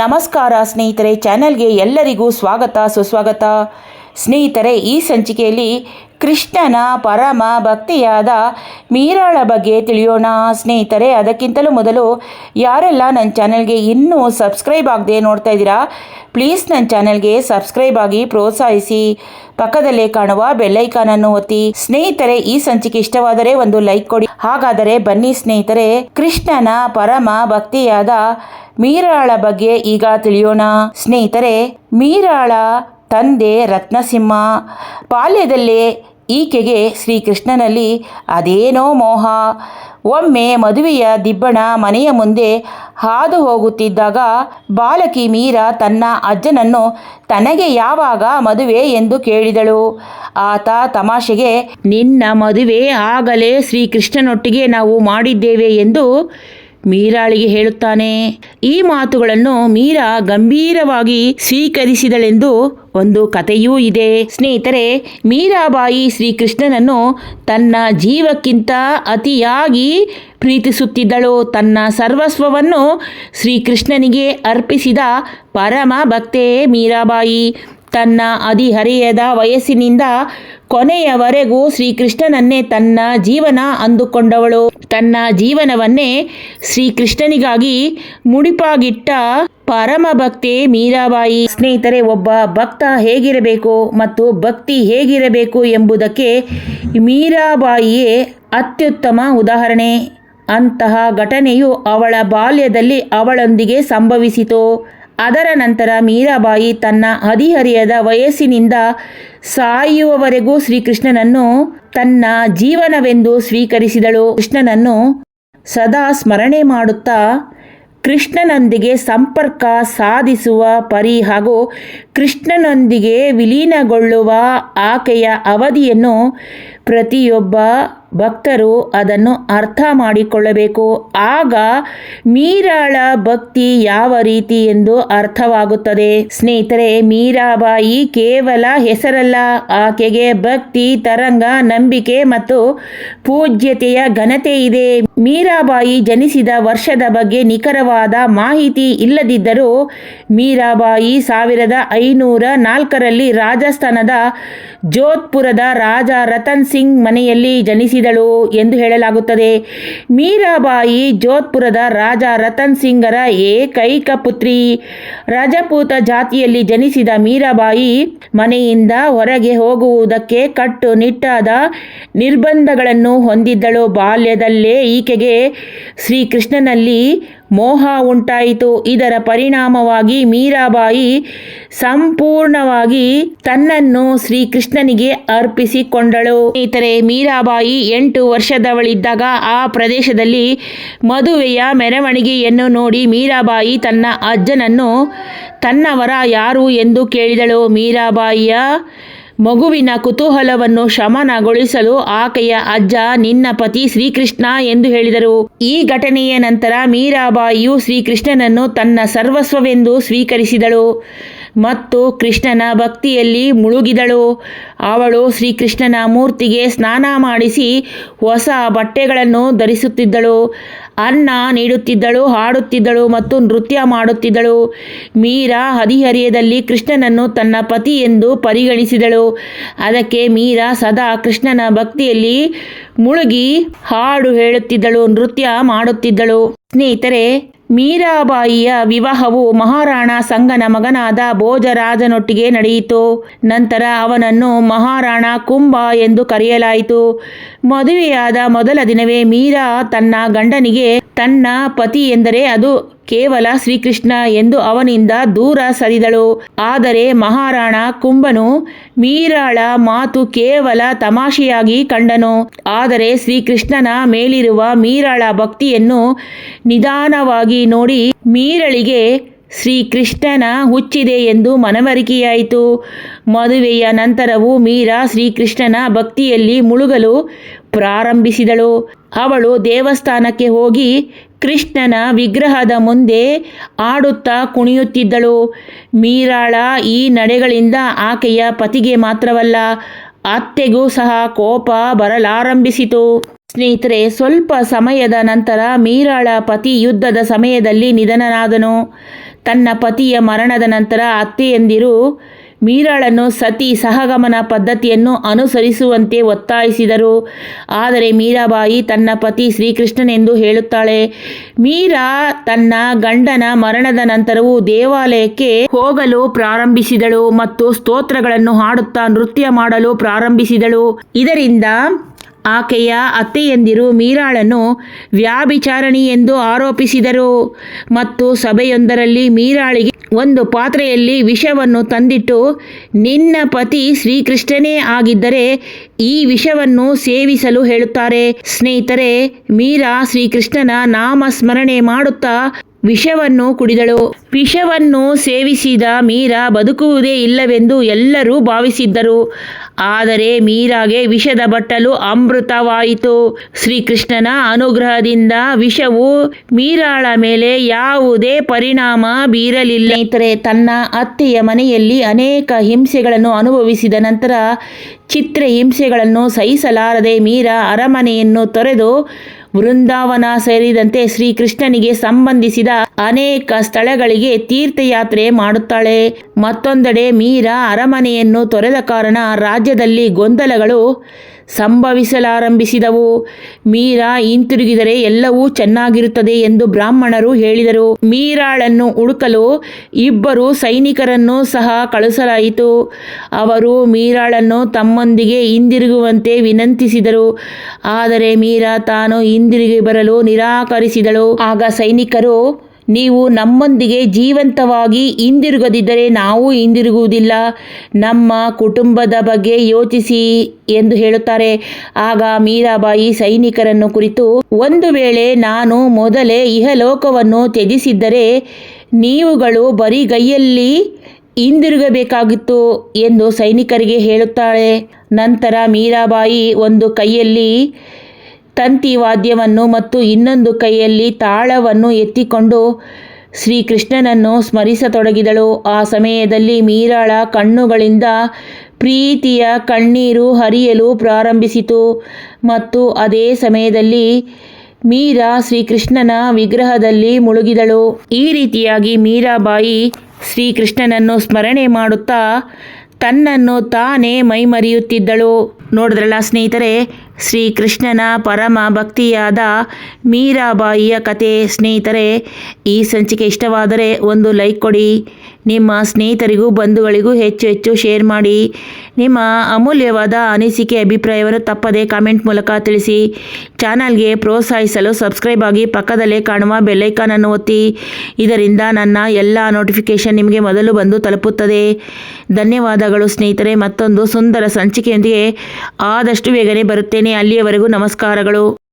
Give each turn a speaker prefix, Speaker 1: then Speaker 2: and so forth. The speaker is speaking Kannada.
Speaker 1: ನಮಸ್ಕಾರ ಸ್ನೇಹಿತರೆ ಚಾನೆಲ್ಗೆ ಎಲ್ಲರಿಗೂ ಸ್ವಾಗತ ಸುಸ್ವಾಗತ. ಸ್ನೇಹಿತರೆ, ಈ ಸಂಚಿಕೆಯಲ್ಲಿ ಕೃಷ್ಣನ ಪರಮ ಭಕ್ತಿಯಾದ ಮೀರಾಳ ಬಗ್ಗೆ ತಿಳಿಯೋಣ. ಸ್ನೇಹಿತರೆ, ಅದಕ್ಕಿಂತಲೂ ಮೊದಲು ಯಾರೆಲ್ಲ ನನ್ನ ಚಾನಲ್ಗೆ ಇನ್ನೂ ಸಬ್ಸ್ಕ್ರೈಬ್ ಆಗದೆ ನೋಡ್ತಾ ಇದ್ದೀರಾ, ಪ್ಲೀಸ್ ನನ್ನ ಚಾನಲ್ಗೆ ಸಬ್ಸ್ಕ್ರೈಬ್ ಆಗಿ ಪ್ರೋತ್ಸಾಹಿಸಿ. ಪಕ್ಕದಲ್ಲೇ ಕಾಣುವ ಬೆಲ್ಲೈಕಾನನ್ನು ಒತ್ತಿ. ಸ್ನೇಹಿತರೆ, ಈ ಸಂಚಿಕೆ ಇಷ್ಟವಾದರೆ ಒಂದು ಲೈಕ್ ಕೊಡಿ. ಹಾಗಾದರೆ ಬನ್ನಿ ಸ್ನೇಹಿತರೆ, ಕೃಷ್ಣನ ಪರಮ ಭಕ್ತಿಯಾದ ಮೀರಾಳ ಬಗ್ಗೆ ಈಗ ತಿಳಿಯೋಣ. ಸ್ನೇಹಿತರೆ, ಮೀರಾಳ ತಂದೆ ರತ್ನಸಿಂಹ ಬಾಲ್ಯದಲ್ಲೇ ಈಕೆಗೆ ಶ್ರೀಕೃಷ್ಣನಲ್ಲಿ ಅದೇನೋ ಮೋಹ. ಒಮ್ಮೆ ಮದುವೆಯ ದಿಬ್ಬಣ ಮನೆಯ ಮುಂದೆ ಹಾದು ಹೋಗುತ್ತಿದ್ದಾಗ ಬಾಲಕಿ ಮೀರಾ ತನ್ನ ಅಜ್ಜನನ್ನು ತನಗೆ ಯಾವಾಗ ಮದುವೆ ಎಂದು ಕೇಳಿದಳು. ಆತ ತಮಾಷೆಗೆ, ನಿನ್ನ ಮದುವೆ ಆಗಲೇ ಶ್ರೀಕೃಷ್ಣನೊಟ್ಟಿಗೆ ನಾವು ಮಾಡಿದ್ದೇವೆ ಎಂದು ಮೀರಾಳಿಗೆ ಹೇಳುತ್ತಾನೆ, ಈ ಮಾತುಗಳನ್ನು ಮೀರಾ ಗಂಭೀರವಾಗಿ ಸ್ವೀಕರಿಸಿದಳೆಂದು ಒಂದು ಕಥೆಯೂ ಇದೆ. ಸ್ನೇಹಿತರೆ, ಮೀರಾಬಾಯಿ ಶ್ರೀಕೃಷ್ಣನನ್ನು ತನ್ನ ಜೀವಕ್ಕಿಂತ ಅತಿಯಾಗಿ ಪ್ರೀತಿಸುತ್ತಿದ್ದಳು. ತನ್ನ ಸರ್ವಸ್ವವನ್ನು ಶ್ರೀಕೃಷ್ಣನಿಗೆ ಅರ್ಪಿಸಿದ ಪರಮ ಭಕ್ತೆಯೇ ಮೀರಾಬಾಯಿ, ತನ್ನ ಹದಿಹರೆಯದ ವಯಸ್ಸಿನಿಂದ ಕೊನೆಯವರೆಗೂ ಶ್ರೀಕೃಷ್ಣನನ್ನೇ ತನ್ನ ಜೀವನ ಅಂದುಕೊಂಡವಳು. ತನ್ನ ಜೀವನವನ್ನೇ ಶ್ರೀಕೃಷ್ಣನಿಗಾಗಿ ಮುಡಿಪಾಗಿಟ್ಟ ಪರಮ ಭಕ್ತೆ ಮೀರಾಬಾಯಿ. ಸ್ನೇಹಿತರೆ, ಒಬ್ಬ ಭಕ್ತ ಹೇಗಿರಬೇಕು ಮತ್ತು ಭಕ್ತಿ ಹೇಗಿರಬೇಕು ಎಂಬುದಕ್ಕೆ ಮೀರಾಬಾಯಿಯೇ ಅತ್ಯುತ್ತಮ ಉದಾಹರಣೆ. ಅಂತಹ ಘಟನೆಯು ಅವಳ ಬಾಲ್ಯದಲ್ಲಿ ಅವಳೊಂದಿಗೆ ಸಂಭವಿಸಿತು. ಅದರ ನಂತರ ಮೀರಾಬಾಯಿ ತನ್ನ ಹದಿಹರಿಯದ ವಯಸ್ಸಿನಿಂದ ಸಾಯುವವರೆಗೂ ಶ್ರೀಕೃಷ್ಣನನ್ನು ತನ್ನ ಜೀವನವೆಂದು ಸ್ವೀಕರಿಸಿದಳು. ಕೃಷ್ಣನನ್ನು ಸದಾ ಸ್ಮರಣೆ ಮಾಡುತ್ತಾ ಕೃಷ್ಣನೊಂದಿಗೆ ಸಂಪರ್ಕ ಸಾಧಿಸುವ ಪರಿ ಹಾಗೂ ಕೃಷ್ಣನೊಂದಿಗೆ ವಿಲೀನಗೊಳ್ಳುವ ಆಕೆಯ ಅವಧಿಯನ್ನು ಪ್ರತಿಯೊಬ್ಬ ಭಕ್ತರು ಅದನ್ನು ಅರ್ಥ ಮಾಡಿಕೊಳ್ಳಬೇಕು. ಆಗ ಮೀರಾಳ ಭಕ್ತಿ ಯಾವ ರೀತಿ ಎಂದು ಅರ್ಥವಾಗುತ್ತದೆ? ಸ್ನೇಹಿತರೆ ಮೀರಾಬಾಯಿ ಕೇವಲ ಹೆಸರಲ್ಲ. ಆಕೆಗೆ ಭಕ್ತಿ, ತರಂಗ, ನಂಬಿಕೆ ಮತ್ತು ಪೂಜ್ಯತೆಯ ಘನತೆ ಇದೆ. ಮೀರಾಬಾಯಿ ಜನಿಸಿದ ವರ್ಷದ ಬಗ್ಗೆ ನಿಖರವಾದ ಮಾಹಿತಿ ಇಲ್ಲದಿದ್ದರೂ ಮೀರಾಬಾಯಿ ಸಾವಿರದ ಐನೂರ ನಾಲ್ಕರಲ್ಲಿ ರಾಜಸ್ಥಾನದ ಜೋಧ್ಪುರದ ರಾಜ ರತನ್ ಸಿಂಗ್ ಮನೆಯಲ್ಲಿ ಜನಿಸಿದಳು ಎಂದು ಹೇಳಲಾಗುತ್ತದೆ. ಮೀರಾಬಾಯಿ ಜೋಧ್ಪುರದ ರಾಜ ರತನ್ ಸಿಂಗರ ಏಕೈಕ ಪುತ್ರಿ. ರಜಪೂತ ಜಾತಿಯಲ್ಲಿ ಜನಿಸಿದ ಮೀರಾಬಾಯಿ ಮನೆಯಿಂದ ಹೊರಗೆ ಹೋಗುವುದಕ್ಕೆ ಕಟ್ಟುನಿಟ್ಟಾದ ನಿರ್ಬಂಧಗಳನ್ನು ಹೊಂದಿದ್ದಳು. ಬಾಲ್ಯದಲ್ಲೇ ಈಕೆಗೆ ಶ್ರೀಕೃಷ್ಣನಲ್ಲಿ ಮೋಹ ಉಂಟಾಯಿತು. ಇದರ ಪರಿಣಾಮವಾಗಿ ಮೀರಾಬಾಯಿ ಸಂಪೂರ್ಣವಾಗಿ ತನ್ನನ್ನು ಶ್ರೀಕೃಷ್ಣನಿಗೆ ಅರ್ಪಿಸಿಕೊಂಡಳು. ಸ್ನೇಹಿತರೆ, ಮೀರಾಬಾಯಿ ಎಂಟು ವರ್ಷದವಳಿದ್ದಾಗ ಆ ಪ್ರದೇಶದಲ್ಲಿ ಮದುವೆಯ ಮೆರವಣಿಗೆಯನ್ನು ನೋಡಿ ಮೀರಾಬಾಯಿ ತನ್ನ ಅಜ್ಜನನ್ನು ತನ್ನವರ ಯಾರು ಎಂದು ಕೇಳಿದಳು. ಮೀರಾಬಾಯಿಯ ಮಗುವಿನ ಕುತೂಹಲವನ್ನು ಶಮನಗೊಳಿಸಲು ಆಕೆಯ ಅಜ್ಜ, ನಿನ್ನ ಪತಿ ಶ್ರೀಕೃಷ್ಣ ಎಂದು ಹೇಳಿದರು. ಈ ಘಟನೆಯ ನಂತರ ಮೀರಾಬಾಯಿಯು ಶ್ರೀಕೃಷ್ಣನನ್ನು ತನ್ನ ಸರ್ವಸ್ವವೆಂದು ಸ್ವೀಕರಿಸಿದಳು. ಮತ್ತು ಕೃಷ್ಣನ ಭಕ್ತಿಯಲ್ಲಿ ಮುಳುಗಿದಳು. ಅವಳು ಶ್ರೀಕೃಷ್ಣನ ಮೂರ್ತಿಗೆ ಸ್ನಾನ ಮಾಡಿಸಿ ಹೊಸ ಬಟ್ಟೆಗಳನ್ನು ಧರಿಸುತ್ತಿದ್ದಳು. ಅನ್ನ ನೀಡುತ್ತಿದ್ದಳು, ಹಾಡುತ್ತಿದ್ದಳು ಮತ್ತು ನೃತ್ಯ ಮಾಡುತ್ತಿದ್ದಳು. ಮೀರಾ ಹದಿಹರಿಯದಲ್ಲಿ ಕೃಷ್ಣನನ್ನು ತನ್ನ ಪತಿ ಎಂದು ಪರಿಗಣಿಸಿದಳು. ಅದಕ್ಕೆ ಮೀರಾ ಸದಾ ಕೃಷ್ಣನ ಭಕ್ತಿಯಲ್ಲಿ ಮುಳುಗಿ ಹಾಡು ಹೇಳುತ್ತಿದ್ದಳು, ನೃತ್ಯ ಮಾಡುತ್ತಿದ್ದಳು. ಸ್ನೇಹಿತರೆ ಮೀರಾಬಾಯಿಯ ವಿವಾಹವು ಮಹಾರಾಣ ಸಂಗನ ಮಗನಾದ ಭೋಜರಾಜನೊಟ್ಟಿಗೆ ನಡೆಯಿತು. ನಂತರ ಅವನನ್ನು ಮಹಾರಾಣ ಕುಂಭ ಎಂದು ಕರೆಯಲಾಯಿತು. ಮದುವೆಯಾದ ಮೊದಲ ದಿನವೇ ಮೀರಾ ತನ್ನ ಗಂಡನಿಗೆ, ತನ್ನ ಪತಿ ಎಂದರೆ ಅದು ಕೇವಲ ಶ್ರೀಕೃಷ್ಣ ಎಂದು ಅವನಿಂದ ದೂರ ಸರಿದಳು. ಆದರೆ ಮಹಾರಾಣ ಕುಂಭನು ಮೀರಾಳ ಮಾತು ಕೇವಲ ತಮಾಷೆಯಾಗಿ ಕಂಡನು. ಆದರೆ ಶ್ರೀಕೃಷ್ಣನ ಮೇಲಿರುವ ಮೀರಾಳ ಭಕ್ತಿಯನ್ನು ನಿಧಾನವಾಗಿ ನೋಡಿ ಮೀರಳಿಗೆ ಶ್ರೀಕೃಷ್ಣನ ಹುಚ್ಚಿದೆ ಎಂದು ಮನವರಿಕೆಯಾಯಿತು. ಮದುವೆಯ ನಂತರವೂ ಮೀರಾ ಶ್ರೀಕೃಷ್ಣನ ಭಕ್ತಿಯಲ್ಲಿ ಮುಳುಗಲು ಪ್ರಾರಂಭಿಸಿದಳು. ಅವಳು ದೇವಸ್ಥಾನಕ್ಕೆ ಹೋಗಿ ಕೃಷ್ಣನ ವಿಗ್ರಹದ ಮುಂದೆ ಆಡುತ್ತಾ ಕುಣಿಯುತ್ತಿದ್ದಳು. ಮೀರಾಳ ಈ ನಡೆಗಳಿಂದ ಆಕೆಯ ಪತಿಗೆ ಮಾತ್ರವಲ್ಲ, ಅತ್ತೆಗೂ ಸಹ ಕೋಪ ಬರಲಾರಂಭಿಸಿತು. ಸ್ನೇಹಿತರೆ, ಸ್ವಲ್ಪ ಸಮಯದ ನಂತರ ಮೀರಾಳ ಪತಿ ಯುದ್ಧದ ಸಮಯದಲ್ಲಿ ನಿಧನನಾದನು. ತನ್ನ ಪತಿಯ ಮರಣದ ನಂತರ ಅತ್ತೆಯಂದಿರು ಮೀರಾಳನ್ನು ಸತಿ ಸಹಗಮನ ಪದ್ಧತಿಯನ್ನು ಅನುಸರಿಸುವಂತೆ ಒತ್ತಾಯಿಸಿದರು. ಆದರೆ ಮೀರಾಬಾಯಿ ತನ್ನ ಪತಿ ಶ್ರೀಕೃಷ್ಣನೆಂದು ಹೇಳುತ್ತಾಳೆ. ಮೀರಾ ತನ್ನ ಗಂಡನ ಮರಣದ ನಂತರವೂ ದೇವಾಲಯಕ್ಕೆ ಹೋಗಲು ಪ್ರಾರಂಭಿಸಿದಳು ಮತ್ತು ಸ್ತೋತ್ರಗಳನ್ನು ಹಾಡುತ್ತಾ ನೃತ್ಯ ಮಾಡಲು ಪ್ರಾರಂಭಿಸಿದಳು. ಇದರಿಂದ ಆಕೆಯ ಅತ್ತೆಯಂದಿರು ಮೀರಾಳನ್ನು ವ್ಯಾಭಿಚಾರಣಿ ಎಂದು ಆರೋಪಿಸಿದರು. ಮತ್ತು ಸಭೆಯೊಂದರಲ್ಲಿ ಮೀರಾಳಿಗೆ ಒಂದು ಪಾತ್ರೆಯಲ್ಲಿ ವಿಷವನ್ನು ತಂದಿಟ್ಟು, ನಿನ್ನ ಪತಿ ಶ್ರೀಕೃಷ್ಣನೇ ಆಗಿದ್ದರೆ ಈ ವಿಷವನ್ನು ಸೇವಿಸಲು ಹೇಳುತ್ತಾರೆ. ಸ್ನೇಹಿತರೆ, ಮೀರಾ ಶ್ರೀಕೃಷ್ಣನ ನಾಮಸ್ಮರಣೆ ಮಾಡುತ್ತಾ ವಿಷವನ್ನು ಕುಡಿದಳು. ವಿಷವನ್ನು ಸೇವಿಸಿದ ಮೀರಾ ಬದುಕುವುದೇ ಇಲ್ಲವೆಂದು ಎಲ್ಲರೂ ಭಾವಿಸಿದ್ದರು. ಆದರೆ ಮೀರಾಗೆ ವಿಷದ ಬಟ್ಟಲು ಅಮೃತವಾಯಿತು. ಶ್ರೀಕೃಷ್ಣನ ಅನುಗ್ರಹದಿಂದ ವಿಷವು ಮೀರಾಳ ಮೇಲೆ ಯಾವುದೇ ಪರಿಣಾಮ ಬೀರಲಿಲ್ಲ. ಸ್ನೇಹಿತರೆ, ತನ್ನ ಅತ್ತೆಯ ಮನೆಯಲ್ಲಿ ಅನೇಕ ಹಿಂಸೆಗಳನ್ನು ಅನುಭವಿಸಿದ ನಂತರ ಚಿತ್ರ ಹಿಂಸೆಗಳನ್ನು ಸಹಿಸಲಾರದೆ ಮೀರಾ ಅರಮನೆಯನ್ನು ತೊರೆದು ವೃಂದಾವನ ಸೇರಿದಂತೆ ಶ್ರೀಕೃಷ್ಣನಿಗೆ ಸಂಬಂಧಿಸಿದ ಅನೇಕ ಸ್ಥಳಗಳಿಗೆ ತೀರ್ಥಯಾತ್ರೆ ಮಾಡುತ್ತಾಳೆ. ಮತ್ತೊಂದೆಡೆ ಮೀರಾ ಅರಮನೆಯನ್ನು ತೊರೆದ ಕಾರಣ ರಾಜ್ಯದಲ್ಲಿ ಗೊಂದಲಗಳು ಸಂಭವಿಸಲಾರಂಭಿಸಿದವು. ಮೀರಾ ಹಿಂತಿರುಗಿದರೆ ಎಲ್ಲವೂ ಚೆನ್ನಾಗಿರುತ್ತದೆ ಎಂದು ಬ್ರಾಹ್ಮಣರು ಹೇಳಿದರು. ಮೀರಾಳನ್ನು ಹುಡುಕಲು ಇಬ್ಬರು ಸೈನಿಕರನ್ನು ಸಹ ಕಳುಹಿಸಲಾಯಿತು. ಅವರು ಮೀರಾಳನ್ನು ತಮ್ಮೊಂದಿಗೆ ಹಿಂದಿರುಗುವಂತೆ ವಿನಂತಿಸಿದರು. ಆದರೆ ಮೀರಾ ತಾನು ಹಿಂದಿರುಗಿ ಬರಲು ನಿರಾಕರಿಸಿದಳು. ಆಗ ಸೈನಿಕರು ನೀವು ನಮ್ಮೊಂದಿಗೆ ಜೀವಂತವಾಗಿ ಹಿಂದಿರುಗದಿದ್ದರೆ ನಾವು ಹಿಂದಿರುಗುವುದಿಲ್ಲ. ನಮ್ಮ ಕುಟುಂಬದ ಬಗ್ಗೆ ಯೋಚಿಸಿ ಎಂದು ಹೇಳುತ್ತಾರೆ. ಆಗ ಮೀರಾಬಾಯಿ ಸೈನಿಕರನ್ನು ಕುರಿತು, ಒಂದು ವೇಳೆ ನಾನು ಮೊದಲೇ ಇಹಲೋಕವನ್ನು ತ್ಯಜಿಸಿದ್ದರೆ ನೀವುಗಳು ಬರಿಗೈಯಲ್ಲಿ ಹಿಂದಿರುಗಬೇಕಾಗಿತ್ತು ಎಂದು ಸೈನಿಕರಿಗೆ ಹೇಳುತ್ತಾಳೆ. ನಂತರ ಮೀರಾಬಾಯಿ ಒಂದು ಕೈಯಲ್ಲಿ ತಂತಿ ವಾದ್ಯವನ್ನು ಮತ್ತು ಇನ್ನೊಂದು ಕೈಯಲ್ಲಿ ತಾಳವನ್ನು ಎತ್ತಿಕೊಂಡು ಶ್ರೀಕೃಷ್ಣನನ್ನು ಸ್ಮರಿಸತೊಡಗಿದಳು. ಆ ಸಮಯದಲ್ಲಿ ಮೀರಾಳ ಕಣ್ಣುಗಳಿಂದ ಪ್ರೀತಿಯ ಕಣ್ಣೀರು ಹರಿಯಲು ಪ್ರಾರಂಭಿಸಿತು. ಮತ್ತು ಅದೇ ಸಮಯದಲ್ಲಿ ಮೀರಾ ಶ್ರೀಕೃಷ್ಣನ ವಿಗ್ರಹದಲ್ಲಿ ಮುಳುಗಿದಳು. ಈ ರೀತಿಯಾಗಿ ಮೀರಾಬಾಯಿ ಶ್ರೀಕೃಷ್ಣನನ್ನು ಸ್ಮರಣೆ ಮಾಡುತ್ತಾ ತನ್ನನ್ನು ತಾನೇ ಮೈಮರೆಯುತ್ತಿದ್ದಳು. ನೋಡಿದ್ರಲ್ಲ ಸ್ನೇಹಿತರೆ ಶ್ರೀಕೃಷ್ಣನ ಪರಮ ಭಕ್ತಿಯಾದ ಮೀರಾಬಾಯಿಯ ಕತೆ ಸ್ನೇಹಿತರೆ, ಈ ಸಂಚಿಕೆ ಇಷ್ಟವಾದರೆ ಒಂದು ಲೈಕ್ ಕೊಡಿ, ನಿಮ್ಮ ಸ್ನೇಹಿತರಿಗೂ ಬಂಧುಗಳಿಗೂ ಹೆಚ್ಚು ಹೆಚ್ಚು ಶೇರ್ ಮಾಡಿ, ನಿಮ್ಮ ಅಮೂಲ್ಯವಾದ ಅನಿಸಿಕೆ ಅಭಿಪ್ರಾಯವನ್ನು ತಪ್ಪದೆ ಕಾಮೆಂಟ್ ಮೂಲಕ ತಿಳಿಸಿ, ಚಾನಲ್ಗೆ ಪ್ರೋತ್ಸಾಹಿಸಲು ಸಬ್ಸ್ಕ್ರೈಬ್ ಆಗಿ ಪಕ್ಕದಲ್ಲೇ ಕಾಣುವ ಬೆಲ್ಲೈಕಾನನ್ನು ಒತ್ತಿ, ಇದರಿಂದ ನನ್ನ ಎಲ್ಲ ನೋಟಿಫಿಕೇಷನ್ ನಿಮಗೆ ಮೊದಲು ಬಂದು ತಲುಪುತ್ತದೆ. ಧನ್ಯವಾದಗಳು ಸ್ನೇಹಿತರೆ, ಮತ್ತೊಂದು ಸುಂದರ ಸಂಚಿಕೆಯೊಂದಿಗೆ ಆದಷ್ಟು ಬೇಗನೆ ಬರುತ್ತೇನೆ. ಅಲ್ಲಿಯವರೆಗೂ ನಮಸ್ಕಾರಗಳು.